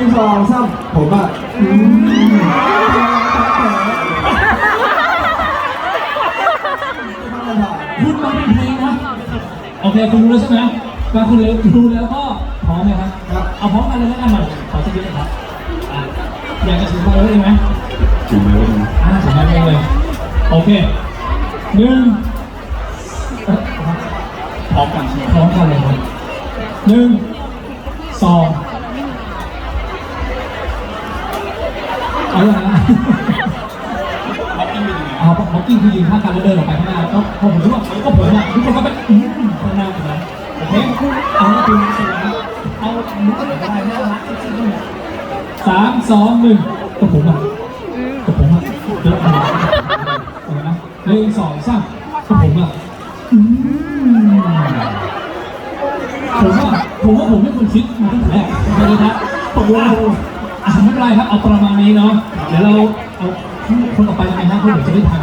นึ่งสองสามผมอะอืมคุณมาเป็นเพลงนะโอเคคุณรู้แล้วใช่ไหมมาคุณรู้รู้แล้วก็พร้อมไหมครับครับเอาพร้อมกันเลยแล้วกันหน่อยขอสักนิดนะครับอะอยากจะถึงมาเลยไหมถึงไหมวันนี้อ่าถึงมาเลยโอเคหนึ่งเอ่อพร้อมกันใช่ไหมพร้อมกันเลยครับหนึ่งสอง เอาละนะบ็อกกิ้งเป็นยังไงเอบ็อกกิ้งคือยืนข้างกันแล้วเดินออกไปข้างหน้าก็ผมรู้ว่าก็ผมอะทุกคนก็ไปอืมข้างหน้าถูกไหมโอเคเอาละคุณเสร็จแล้วเอามุกอะไรก็ได้น่ารักสามสองหนึ่งก็ผมอะก็ผมอะเดินออกมาเละนะหนึ่งสองสามก็ผมอะอืมผมว่าผมว่าผมไม่ควรคิดมาตั้งแต่แรกไม่เลยนะผมว่า อะไม่เป็นไรครับเอาประมาณนี้เนาะเดี๋ยวเราเอาคนออกไปยังไงฮะเพราะผมจะไม่ทัน